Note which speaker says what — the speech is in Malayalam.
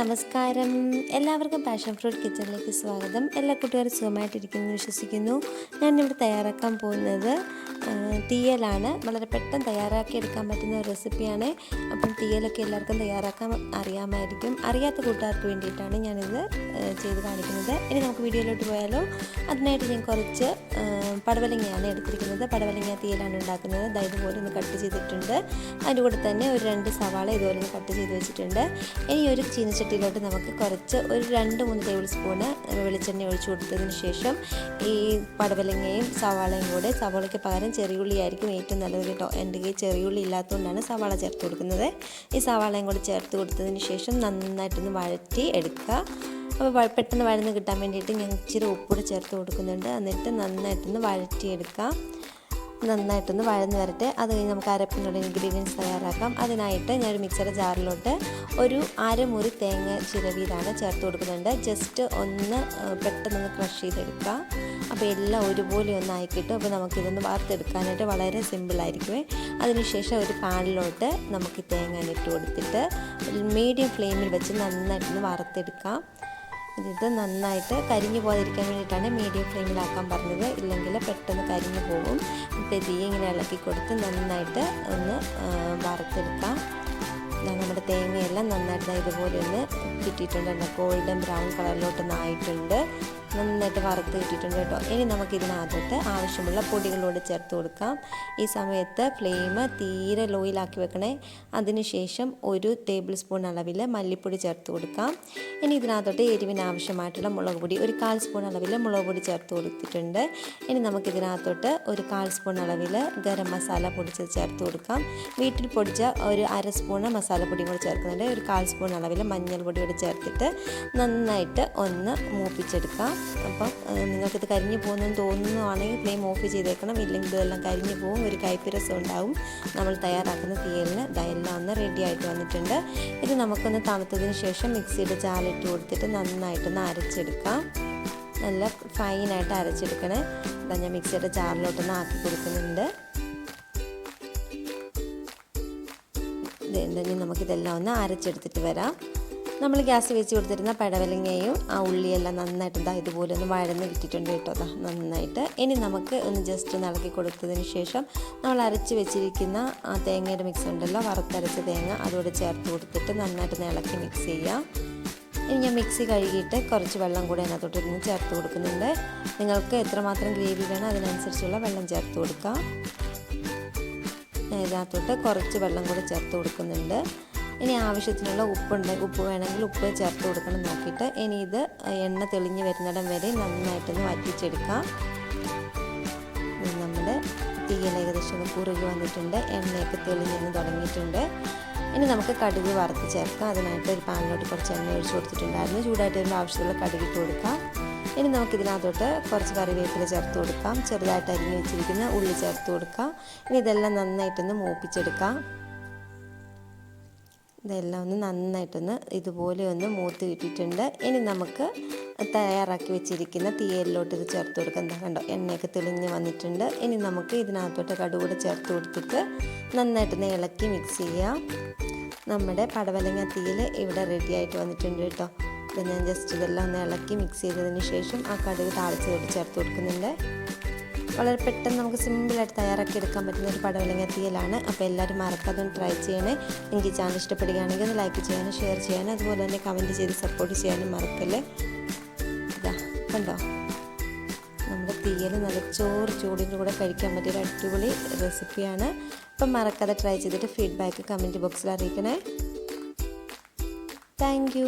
Speaker 1: നമസ്കാരം. എല്ലാവർക്കും പാഷൻ ഫ്രൂട്ട് കിച്ചണിലേക്ക് സ്വാഗതം. എല്ലാ കൂട്ടുകാരും സുഖമായിട്ടിരിക്കുന്നു വിശ്വസിക്കുന്നു. ഞാനിവിടെ തയ്യാറാക്കാൻ പോകുന്നത് തീയലാണ്. വളരെ പെട്ടെന്ന് തയ്യാറാക്കി എടുക്കാൻ പറ്റുന്ന ഒരു റെസിപ്പിയാണ്. അപ്പം തീയലൊക്കെ എല്ലാവർക്കും തയ്യാറാക്കാൻ അറിയാമായിരിക്കും. അറിയാത്ത കൂട്ടുകാർക്ക് വേണ്ടിയിട്ടാണ് ഞാനിത് ചെയ്ത് കാണിക്കുന്നത്. ഇനി നമുക്ക് വീഡിയോയിലോട്ട് പോയാലോ. അതിനായിട്ട് ഞാൻ കുറച്ച് പടവലങ്ങയാണ് എടുത്തിരിക്കുന്നത്. പടവലങ്ങ തീയിലാണ് ഉണ്ടാക്കുന്നത്. ദാ ഇതുപോലെ ഒന്ന് കട്ട് ചെയ്തിട്ടുണ്ട്. അതിന്റെ കൂടെ തന്നെ ഒരു രണ്ട് സവാള ഇതുപോലെ ഒന്ന് കട്ട് ചെയ്ത് വെച്ചിട്ടുണ്ട്. ഇനി ഒരു ചീനച്ചട്ടിയിലോട്ട് നമുക്ക് കുറച്ച് ഒരു രണ്ട് മൂന്ന് ടേബിൾ സ്പൂണ് വെളിച്ചെണ്ണ ഒഴിച്ചു കൊടുത്തതിന് ശേഷം ഈ പടവലങ്ങയും സവാളയും കൂടെ സവാളയ്ക്ക് പകരം ചെറിയുള്ളി ആയിരിക്കും ഏറ്റവും നല്ലത് കേട്ടോ. എന്റെ കയ്യിൽ ചെറിയുള്ളി ഇല്ലാത്തതുകൊണ്ടാണ് സവാള ചേർത്ത് കൊടുക്കുന്നത്. ഈ സവാളയും കൂടെ ചേർത്ത് കൊടുത്തതിന് ശേഷം നന്നായിട്ടൊന്ന് വഴറ്റി എടുക്കുക. അപ്പോൾ പെട്ടെന്ന് വഴന്ന് കിട്ടാൻ വേണ്ടിയിട്ട് ഞാൻ ഇച്ചിരി ഉപ്പൂടെ ചേർത്ത് കൊടുക്കുന്നുണ്ട്. എന്നിട്ട് നന്നായിട്ടൊന്ന് വഴറ്റിയെടുക്കാം. നന്നായിട്ടൊന്ന് വഴന്ന് വരട്ടെ. അത് കഴിഞ്ഞ് നമുക്ക് അരപ്പിനുള്ള ഇൻഗ്രീഡിയൻസ് തയ്യാറാക്കാം. അതിനായിട്ട് ഞാൻ ഒരു മിക്സറ ജാറിലോട്ട് ഒരു അരമുറി തേങ്ങ ചിരവിയിലാണ് ചേർത്ത് കൊടുക്കുന്നുണ്ട്. ജസ്റ്റ് ഒന്ന് പെട്ടെന്ന് പെട്ടെന്നൊന്ന് ക്രഷ് ചെയ്തെടുക്കുക അപ്പോൾ എല്ലാം ഒരുപോലെ ഒന്ന് ആയി കിട്ടും. അപ്പോൾ നമുക്കിതൊന്ന് വാർത്തെടുക്കാനായിട്ട് വളരെ സിമ്പിളായിരിക്കുമേ അതിനുശേഷം ഒരു പാനിലോട്ട് നമുക്ക് തേങ്ങ ഇട്ട് കൊടുത്തിട്ട് മീഡിയം ഫ്ലെയിമിൽ വെച്ച് നന്നായിട്ടൊന്ന് വറുത്തെടുക്കാം. ഇത് നന്നായിട്ട് കരിഞ്ഞു പോകാതിരിക്കാൻ വേണ്ടിയിട്ടാണ് മീഡിയം ഫ്ലെയിമിലാക്കാൻ പറഞ്ഞത്. ഇല്ലെങ്കിൽ പെട്ടെന്ന് കരിഞ്ഞു പോകും തീ ഇങ്ങനെ ഇളക്കി കൊടുത്ത് നന്നായിട്ട് ഒന്ന് വറുത്തെടുക്കാം. നമ്മുടെ തേങ്ങയെല്ലാം നന്നായിട്ട് ഇതുപോലെ ഒന്ന് കിട്ടിയിട്ടുണ്ട് ഗോൾഡൻ ബ്രൗൺ കളറിലോട്ട് ആയിട്ടുണ്ട്. നന്നായിട്ട് വറുത്ത് കിട്ടിയിട്ടുണ്ട് കേട്ടോ. ഇനി നമുക്ക് ഇതിനകത്തോട്ട് ആവശ്യമുള്ള പൊടികളോട് ചേർത്ത് കൊടുക്കാം. ഈ സമയത്ത് ഫ്ലെയിം തീരെ ലോയിലാക്കി വെക്കണേ. അതിനുശേഷം ഒരു ടേബിൾ സ്പൂൺ അളവിൽ മല്ലിപ്പൊടി ചേർത്ത് കൊടുക്കാം. ഇനി ഇതിനകത്തോട്ട് എരിവിന് ആവശ്യമായിട്ടുള്ള മുളക് പൊടി ഒരു കാൽ സ്പൂൺ അളവിൽ മുളക് പൊടി ചേർത്ത് കൊടുത്തിട്ടുണ്ട്. ഇനി നമുക്ക് ഇതിനകത്തോട്ട് ഒരു കാൽ സ്പൂൺ അളവിൽ ഗരം മസാല പൊടിച്ചത് ചേർത്ത് കൊടുക്കാം. വീട്ടിൽ പൊടിച്ച ഒരു അര സ്പൂണ് മസാലപ്പൊടിയും കൂടി ചേർക്കുന്നുണ്ട്. ഒരു കാൽ സ്പൂൺ അളവിൽ മഞ്ഞൾപ്പൊടി കൂടി ചേർത്തിട്ട് നന്നായിട്ട് ഒന്ന് മൂപ്പിച്ചെടുക്കാം. അപ്പം നിങ്ങൾക്കിത് കരിഞ്ഞു പോകുന്നെന്ന് തോന്നുന്നതാണെങ്കിൽ ഫ്ലെയിം ഓഫ് ചെയ്തേക്കണം. ഇല്ലെങ്കിൽ ഇതെല്ലാം കരിഞ്ഞു പോകും. ഒരു കയ്പ്പിരസം ഉണ്ടാവും. നമ്മൾ തയ്യാറാക്കുന്ന തീയലിന് ഇതെല്ലാം ഒന്ന് റെഡി ആയിട്ട് വന്നിട്ടുണ്ട്. ഇത് നമുക്കൊന്ന് തണുത്തതിന് ശേഷം മിക്സിയുടെ ചാലിട്ട് കൊടുത്തിട്ട് നന്നായിട്ടൊന്ന് അരച്ചെടുക്കാം. നല്ല ഫൈനായിട്ട് അരച്ചെടുക്കണേ. ഞാൻ മിക്സിയുടെ ചാറിലോട്ടൊന്ന് ആക്കി കൊടുക്കുന്നുണ്ട്. ഇതുണ്ടെങ്കിൽ നമുക്കിതെല്ലാം ഒന്ന് അരച്ചെടുത്തിട്ട് വരാം. നമ്മൾ ഗ്യാസ് വെച്ച് കൊടുത്തിരുന്ന പടവലങ്ങയും ആ ഉള്ളിയെല്ലാം നന്നായിട്ട് ഇതാ ഇതുപോലെ ഒന്ന് വഴന്ന് വിട്ടിട്ടുണ്ട് കേട്ടോ. ദാ നന്നായിട്ട്. ഇനി നമുക്ക് ഒന്ന് ജസ്റ്റ് ഒന്ന് ഇളക്കി കൊടുത്തതിന് ശേഷം നമ്മൾ അരച്ച് വെച്ചിരിക്കുന്ന ആ തേങ്ങയുടെ മിക്സ് ഉണ്ടല്ലോ വറുത്തരച്ച തേങ്ങ അതോടെ ചേർത്ത് കൊടുത്തിട്ട് നന്നായിട്ട് ഇളക്കി മിക്സ് ചെയ്യാം. ഇനി ഞാൻ മിക്സി കഴുകിയിട്ട് കുറച്ച് വെള്ളം കൂടെ അതിനകത്തോട്ട് ഇരുന്ന് ചേർത്ത് കൊടുക്കുന്നുണ്ട്. നിങ്ങൾക്ക് എത്രമാത്രം ഗ്രേവി വേണം അതിനനുസരിച്ചുള്ള വെള്ളം ചേർത്ത് കൊടുക്കാം. ഇതിനകത്തോട്ട് കുറച്ച് വെള്ളം കൂടി ചേർത്ത് കൊടുക്കുന്നുണ്ട്. ഇനി ആവശ്യത്തിനുള്ള ഉപ്പുണ്ട്. ഉപ്പ് വേണമെങ്കിൽ ഉപ്പ് ചേർത്ത് കൊടുക്കണം നോക്കിയിട്ട്. ഇനി ഇത് എണ്ണ തെളിഞ്ഞ് വരുന്നിടം വരെ നന്നായിട്ടൊന്ന് വറ്റിച്ചെടുക്കാം. നമ്മുടെ തീയൽ ഏകദേശം ഒന്ന് കുറുകി വന്നിട്ടുണ്ട്. എണ്ണയൊക്കെ തെളിഞ്ഞൊന്ന് തുടങ്ങിയിട്ടുണ്ട്. ഇനി നമുക്ക് കടുക് വറുത്ത് ചേർക്കാം. അതിനായിട്ട് ഒരു പാനിലോട്ട് കുറച്ച് എണ്ണ ഒഴിച്ച് കൊടുത്തിട്ടുണ്ടായിരുന്നു. ചൂടായിട്ട് വരുമ്പോൾ ആവശ്യമുള്ള കടുകിട്ട് കൊടുക്കാം. ഇനി നമുക്കിതിനകത്തോട്ട് കുറച്ച് കറിവേപ്പില ചേർത്ത് കൊടുക്കാം. ചെറുതായിട്ട് അരിഞ്ഞ് വെച്ചിരിക്കുന്ന ഉള്ളി ചേർത്ത് കൊടുക്കാം. ഇനി ഇതെല്ലാം നന്നായിട്ടൊന്ന് മൂപ്പിച്ചെടുക്കാം. ഇതെല്ലാം ഒന്ന് നന്നായിട്ടൊന്ന് ഇതുപോലെ ഒന്ന് മൂത്ത് കിട്ടിയിട്ടുണ്ട്. ഇനി നമുക്ക് തയ്യാറാക്കി വെച്ചിരിക്കുന്ന തീയലിലോട്ട് ഇത് ചേർത്ത് കൊടുക്കാം. എന്താ കണ്ടോ എണ്ണയൊക്കെ തെളിഞ്ഞ് വന്നിട്ടുണ്ട്. ഇനി നമുക്ക് ഇതിനകത്തോട്ട് കടുകൂടെ ചേർത്ത് കൊടുത്തിട്ട് നന്നായിട്ടൊന്ന് ഇളക്കി മിക്സ് ചെയ്യാം. നമ്മുടെ പടവലങ്ങ തീയൽ ഇവിടെ റെഡി ആയിട്ട് വന്നിട്ടുണ്ട് കേട്ടോ. ഇത് ഞാൻ ജസ്റ്റ് ഇതെല്ലാം ഒന്ന് ഇളക്കി മിക്സ് ചെയ്തതിന് ശേഷം ആ കടുക് താളിച്ചതോട് ചേർത്ത് കൊടുക്കുന്നുണ്ട്. വളരെ പെട്ടെന്ന് നമുക്ക് സിമ്പിളായിട്ട് തയ്യാറാക്കി എടുക്കാൻ പറ്റുന്ന ഒരു പടവലങ്ങ തീയലാണ്. അപ്പോൾ എല്ലാവരും മറക്കാതെ ഒന്ന് ട്രൈ ചെയ്യണേ. എനിക്ക് ചാനൽ ഇഷ്ടപ്പെടുകയാണെങ്കിൽ ഒന്ന് ലൈക്ക് ചെയ്യാനും ഷെയർ ചെയ്യാനും അതുപോലെ തന്നെ കമന്റ് ചെയ്ത് സപ്പോർട്ട് ചെയ്യാനും മറക്കല്ലേ? ഇതാ കണ്ടോ? നമ്മുടെ തീയൽ നല്ല ചോറ് ചൂടിന്റെ കൂടെ കഴിക്കാൻ പറ്റിയ ഒരു അടിപൊളി റെസിപ്പിയാണ് അപ്പം മറക്കാതെ ട്രൈ ചെയ്തിട്ട് ഫീഡ്ബാക്ക് കമന്റ് ബോക്സിൽ അറിയിക്കണേ. താങ്ക്